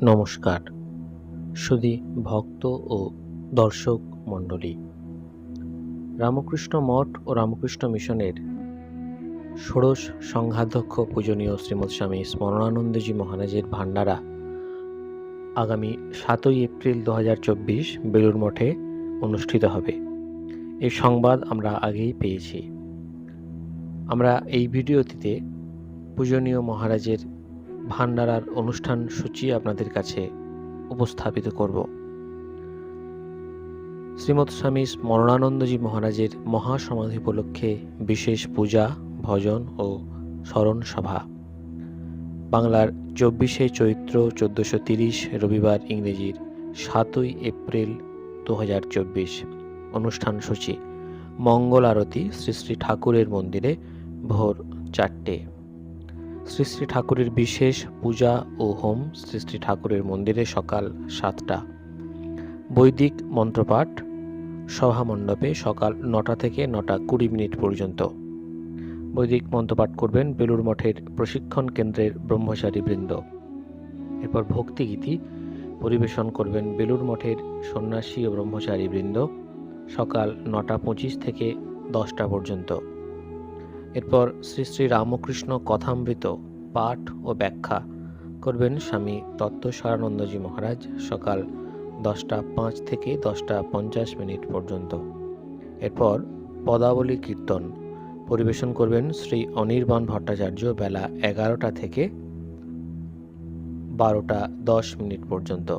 নমস্কার। সুধী ভক্ত ও দর্শক মণ্ডলী, রামকৃষ্ণ মঠ ও রামকৃষ্ণ মিশনের ষোড়শ সংঘাধ্যক্ষ পূজনীয় শ্রীমৎ স্বামী স্মরণানন্দজি মহারাজের ভান্ডারা আগামী সাতই এপ্রিল দু হাজার চব্বিশ বেলুর মঠে অনুষ্ঠিত হবে। এই সংবাদ আমরা আগেই পেয়েছি। আমরা এই ভিডিওটিতে পূজনীয় মহারাজের ভান্ডারার অনুষ্ঠান সূচি আপনাদের কাছে উপস্থাপিত করব। শ্রীমৎ স্বামী স্মরণানন্দজি মহারাজের মহাসমাধি উপলক্ষে বিশেষ পূজা, ভজন ও স্মরণ সভা। বাংলার চব্বিশে চৈত্র চোদ্দোশো তিরিশ রবিবার ইংরেজির সাতই এপ্রিল দু হাজার চব্বিশ অনুষ্ঠান সূচি। মঙ্গল আরতি শ্রী শ্রী ঠাকুরের মন্দিরে ভোর চারটে। শ্রী শ্রী ঠাকুরের বিশেষ পূজা ও হোম শ্রী শ্রী ঠাকুরের মন্দিরে সকাল সাতটা। বৈদিক মন্ত্রপাঠ সভা মণ্ডপে সকাল নটা থেকে নটা কুড়ি মিনিট পর্যন্ত। বৈদিক মন্ত্রপাঠ করবেন বেলুর মঠের প্রশিক্ষণ কেন্দ্রের ব্রহ্মচারী বৃন্দ। এরপর ভক্তিগীতি পরিবেশন করবেন বেলুর মঠের সন্ন্যাসী ও ব্রহ্মচারী বৃন্দ সকাল নটা পঁচিশ থেকে দশটা পর্যন্ত। এরপর শ্রী শ্রী রামকৃষ্ণ কথামৃত পাঠ ও ব্যাখ্যা করবেন স্বামী তত্ত্ব তত্ত্বসারানন্দজি মহারাজ সকাল দশটা পাঁচ থেকে দশটা পঞ্চাশ মিনিট পর্যন্ত। এরপর পদাবলী কীর্তন পরিবেশন করবেন শ্রী অনির্বাণ ভট্টাচার্য বেলা এগারোটা থেকে বারোটা দশ মিনিট পর্যন্ত।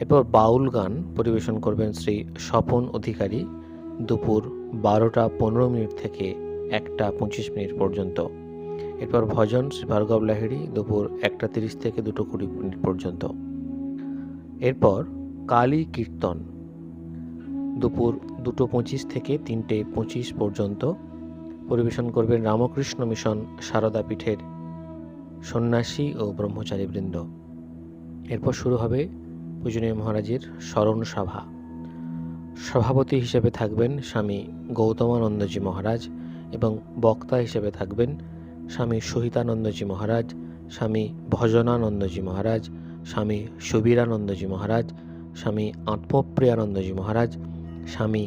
এরপর বাউল গান পরিবেশন করবেন শ্রী স্বপন অধিকারী দুপুর বারোটা পনেরো মিনিট থেকে একটা পঁচিশ মিনিট পর্যন্ত। এরপর ভজন, শ্রী ভার্গব লাহিড়ি, দুপুর একটা তিরিশ থেকে দুটো কুড়ি মিনিট পর্যন্ত। এরপর কালী কীর্তন, দুপুর দুটো পঁচিশ থেকে তিনটে পঁচিশ পর্যন্ত। পরিবেশন করবেন রামকৃষ্ণ মিশন সারদা পীঠের সন্ন্যাসী ও ব্রহ্মচারী বৃন্দ এরপর শুরু হবে পূজনীয় মহারাজের স্মরণ সভা। সভাপতি হিসেবে থাকবেন স্বামী গৌতমানন্দজি মহারাজ এবং বক্তা হিসেবে থাকবেন স্বামী সহিতানন্দজি মহারাজ, স্বামী ভজনানন্দজি মহারাজ, স্বামী সুবীরানন্দজি মহারাজ, স্বামী আত্মপ্রিয়ানন্দজি মহারাজ, স্বামী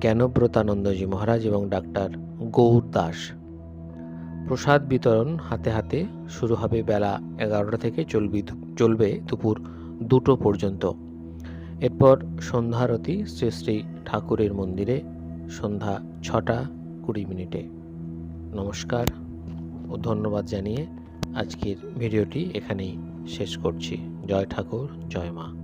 জ্ঞানব্রতানন্দজি মহারাজ এবং ডাক্তার গৌর দাস। প্রসাদ বিতরণ হাতে হাতে শুরু হবে বেলা এগারোটা থেকে চলবি চলবে দুপুর দুটো পর্যন্ত। এরপর সন্ধ্যারতি শ্রী শ্রী ঠাকুরের মন্দিরে সন্ধ্যা ছটা কুড়ি মিনিটে। নমস্কার ও ধন্যবাদ জানিয়ে আজকের ভিডিওটি এখানেই শেষ করছি। জয় ঠাকুর, জয় মা।